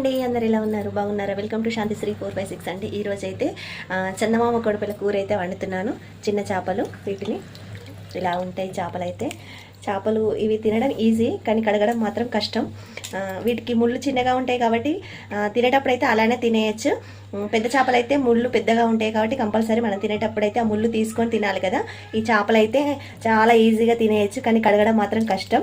అండి అందరు ఎలా ఉన్నారు? బాగున్నారా? Welcome to Shanti Sri four five six అండి. ఈ రోజు అయితే చందమామ కొడుపుల కూర అయితే వండుతున్నాను. చిన్న చేపలు వీటిని ఇలా ఉంటాయి చేపలు అయితే చేపలు ఇవి తినడం ఈజీ కానీ కడగడం మాత్రం కష్టం. వీటికి ముళ్ళు చిన్నగా ఉంటాయి కాబట్టి తినేటప్పుడు అయితే అలానే తినేయచ్చు. పెద్ద చేపలు అయితే ముళ్ళు పెద్దగా ఉంటాయి కాబట్టి కంపల్సరీ మనం తినేటప్పుడు అయితే ఆ ముళ్ళు తీసుకొని తినాలి కదా. ఈ చేపలు అయితే చాలా ఈజీగా తినేయచ్చు కానీ కడగడం మాత్రం కష్టం.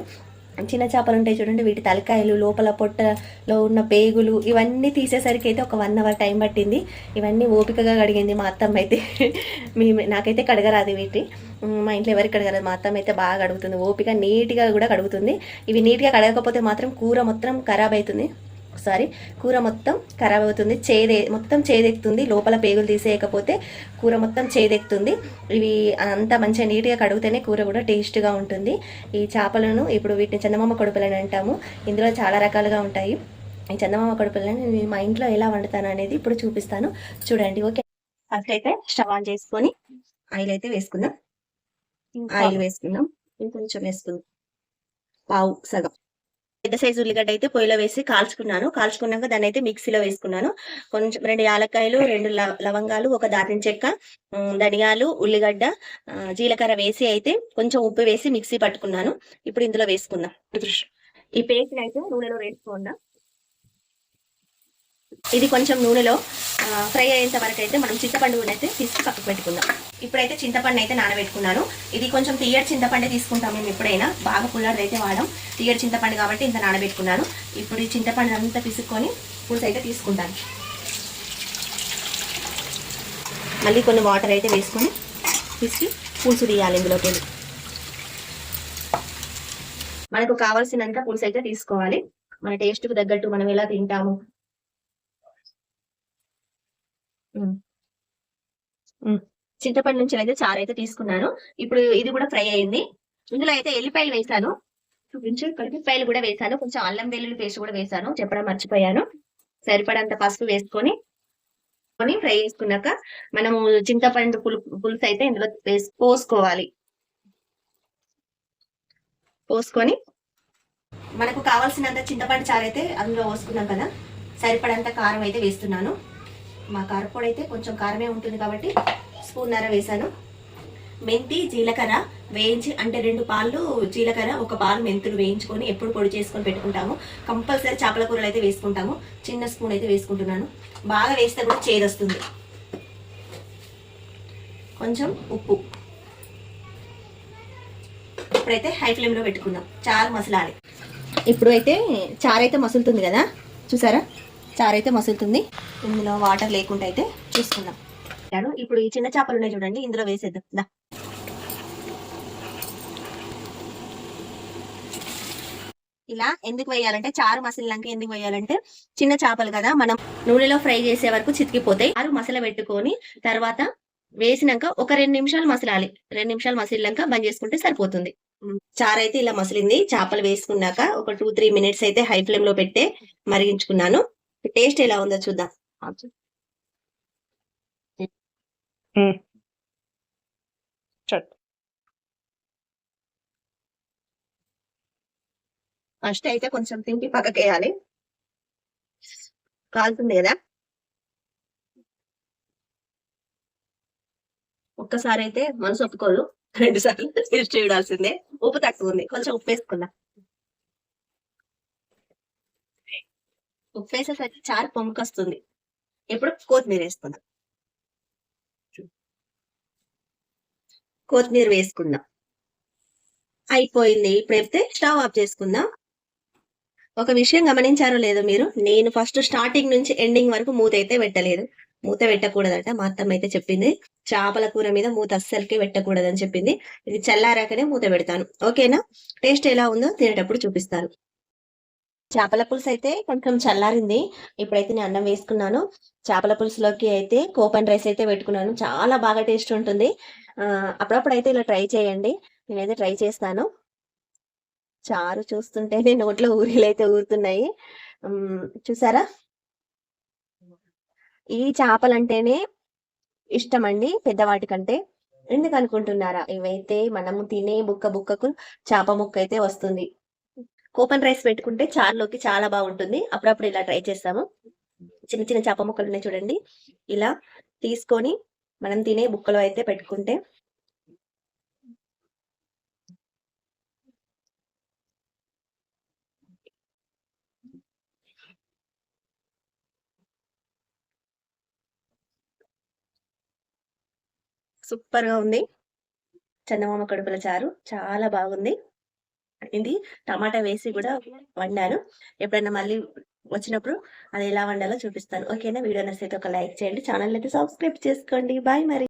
చిన్న చేపలు ఉంటాయి చూడండి వీటి తలకాయలు లోపల పొట్టలో ఉన్న పేగులు ఇవన్నీ తీసేసరికి అయితే ఒక వన్ అవర్ టైం పట్టింది. ఇవన్నీ ఓపికగా కడిగింది మా అత్తమ్మ అయితే. మీ నాకైతే కడగరాదు వీటి. మా ఇంట్లో ఎవరికి కడగరాదు. మా అత్తమ్మ అయితే బాగా కడుగుతుంది. ఓపిక నీట్గా కూడా కడుగుతుంది. ఇవి నీట్గా కడగకపోతే మాత్రం కూర మొత్తం ఖరాబ్ అవుతుంది. సారీ కూర మొత్తం ఖరాబ్ అవుతుంది చేదే మొత్తం చేదెక్కుతుంది లోపల పేగులు తీసేయకపోతే కూర మొత్తం చేదెక్కుతుంది. ఇవి అంత మంచిగా నీట్గా కడిగితేనే కూర కూడా టేస్ట్గా ఉంటుంది. ఈ చేపలను ఇప్పుడు వీటిని చందమామ కొడుపులని అంటాము. ఇందులో చాలా రకాలుగా ఉంటాయి. ఈ చందమామ కొడుపులని నేను మా ఇంట్లో ఎలా వండుతాను అనేది ఇప్పుడు చూపిస్తాను. చూడండి ఓకే. ఫస్ట్ అయితే స్టవ్ ఆన్ చేసుకొని ఆయిల్ అయితే వేసుకుందాం. ఆయిల్ వేసుకుందాం. ఇంకొంచెం వేసుకుందాం. పావు సగం. పెద్ద సైజు ఉల్లిగడ్డ అయితే పొయ్యిలో వేసి కాల్చుకున్నాను. కాల్చుకున్నాక దాన్ని అయితే మిక్సీలో వేసుకున్నాను. కొంచెం రెండు యాలక్కాయలు రెండు లవంగాలు ఒక దాల్చిన చెక్క ధనియాలు ఉల్లిగడ్డ ఆ, జీలకర్ర వేసి అయితే కొంచెం ఉప్పు వేసి మిక్సీ పట్టుకున్నాను. ఇప్పుడు ఇందులో వేసుకుందాం. ఈ పేస్ట్ అయితే నూనెలో వేసుకుందాం ఇది కొంచెం నూనెలో ఫ్రై అయ్యేంత వరకు అయితే మనం చింతపండు అయితే తీసి పక్కకు పెట్టుకుందాం. ఇప్పుడైతే చింతపండు అయితే నానబెట్టుకున్నాను. ఇది కొంచెం తీయటి చింతపండు తీసుకుంటాం మేము ఎప్పుడైనా. బాగా పుల్లడిది అయితే వాడడం తీయటి చింతపండు కాబట్టి ఇంత నానబెట్టుకున్నాను. ఇప్పుడు ఈ చింతపండు అంతా పిసుక్కొని పులుసు అయితే తీసుకుంటాను. మళ్ళీ కొన్ని వాటర్ అయితే వేసుకొని పిసికి పులుసు తీయాలి ఇందులోకి. వెళ్ళి మనకు కావాల్సినంత పులుసు అయితే తీసుకోవాలి. మన టేస్ట్కు తగ్గట్టు మనం ఎలా తింటాము చింతపండు నుంచి అయితే చారు అయితే తీసుకున్నాను. ఇప్పుడు ఇది కూడా ఫ్రై అయింది. ఇందులో అయితే ఎల్లిపాయలు వేసాను. చూపించు ఎల్లిపాయలు కూడా వేసాను. కొంచెం అల్లం వెల్లుల్లి పేస్ట్ కూడా వేసాను. చెప్పడం మర్చిపోయాను. సరిపడంత పసుపు వేసుకొని కొని ఫ్రై చేసుకున్నాక మనము చింతపండు పులు పులుసు అయితే ఇందులో వేసి పోసుకోవాలి. పోసుకొని మనకు కావాల్సినంత చింతపండు చారు అయితే అందులో పోసుకున్నాం కదా. సరిపడంత కారం అయితే వేస్తున్నాను. మా కారపొడి అయితే కొంచెం కారమే ఉంటుంది కాబట్టి స్పూన్ నర వేసాను మెంతి జీలకర్ర వేయించి అంటే రెండు పాలు జీలకర్ర ఒక పాలు మెంతులు వేయించుకొని ఎప్పుడు పొడి చేసుకొని పెట్టుకుంటాము. కంపల్సరీ చేపల కూరలు అయితే వేసుకుంటాము. చిన్న స్పూన్ అయితే వేసుకుంటున్నాను. బాగా వేస్తే కూడా చేదొస్తుంది. కొంచెం ఉప్పు. ఇప్పుడైతే హై ఫ్లేమ్లో పెట్టుకుందాం చారు మసలాలి. ఇప్పుడు అయితే చారు అయితే మసులుతుంది కదా? చూసారా? చారు అయితే మసులుతుంది. ఇందులో వాటర్ లేకుండా అయితే చూసుకుందాం. ఇప్పుడు ఈ చిన్న చేపలు ఉన్నాయి చూడండి ఇందులో వేసేద్దాం. దా. ఇలా ఎందుకు వేయాలంటే చారు మసలినాక ఎందుకు వేయాలంటే చిన్న చేపలు కదా మనం నూనెలో ఫ్రై చేసే వరకు చితికిపోతాయి. చారు మసల పెట్టుకొని తర్వాత వేసినాక ఒక రెండు నిమిషాలు మసలాలి. రెండు నిమిషాలు మసిలినాక బంద్ చేసుకుంటే సరిపోతుంది. చారు అయితే ఇలా మసిలింది. చేపలు వేసుకున్నాక ఒక టూ త్రీ మినిట్స్ అయితే హై ఫ్లేమ్లో పెట్టే మరిగించుకున్నాను. టేస్ట్ ఎలా ఉందో చూద్దాం. ఫస్ట్ అయితే కొంచెం తింపి పక్కకేయాలి. కాలుతుంది కదా. ఒక్కసారి అయితే మనసు ఒప్పుకోదు. రెండు సార్లు టేస్ట్ చూడాల్సిందే. ఉప్పు తక్కువ ఉంది. కొంచెం ఉప్పు వేసుకుందాం. ఉప్పు వేసేసరికి చారు పొమ్మకొస్తుంది ఇప్పుడు కొత్తిమీర వేసుకుందాం. కొత్తిమీర వేసుకుందాం. అయిపోయింది. ఇప్పుడైతే స్టవ్ ఆఫ్ చేసుకుందాం. ఒక విషయం గమనించారో లేదో మీరు నేను ఫస్ట్ స్టార్టింగ్ నుంచి ఎండింగ్ వరకు మూత అయితే పెట్టలేదు. మూత పెట్టకూడదట. మా అత్తమ్మ అయితే చెప్పింది. చేపల కూర మీద మూత అస్సలకి పెట్టకూడదని చెప్పింది. ఇది చల్లారాకనే మూత పెడతాను. ఓకేనా? టేస్ట్ ఎలా ఉందో తినేటప్పుడు చూపిస్తాను చేపల పులుసు అయితే కొంచెం చల్లారింది. ఇప్పుడైతే నేను అన్నం వేసుకున్నాను. చేపల పులుసులోకి అయితే కోపన్ రైస్ అయితే పెట్టుకున్నాను. చాలా బాగా టేస్ట్ ఉంటుంది. అప్పుడప్పుడు అయితే ఇలా ట్రై చేయండి. నేనైతే ట్రై చేస్తాను. చారు చూస్తుంటేనే నోట్లో ఊరిలు అయితే ఊరుతున్నాయి. చూసారా? ఈ చేపలంటేనే ఇష్టం అండి పెద్దవాటి కంటే ఎందుకు అనుకుంటున్నారా? ఇవైతే మనము తినే బుక్క బుక్కకు చేప ముక్క అయితే వస్తుంది. కోపన్ రైస్ పెట్టుకుంటే చారులోకి చాలా బాగుంటుంది. అప్పుడప్పుడు ఇలా ట్రై చేస్తాము. చిన్న చిన్న చేప ముక్కలు ఉన్నాయి చూడండి. ఇలా తీసుకొని మనం తినే బుక్కలో అయితే పెట్టుకుంటే సూపర్గా ఉంది. చందమామ కడుపుల చారు. చాలా బాగుంది. ఇది టమాటా వేసి కూడా వండాను. ఎప్పుడైనా మళ్ళీ వచ్చినప్పుడు అది ఎలా వండాలో చూపిస్తాను. ఓకేనా? వీడియో నచ్చితే ఒక లైక్ చేయండి. ఛానల్ అయితే సబ్స్క్రైబ్ చేసుకోండి. బాయ్ మరి.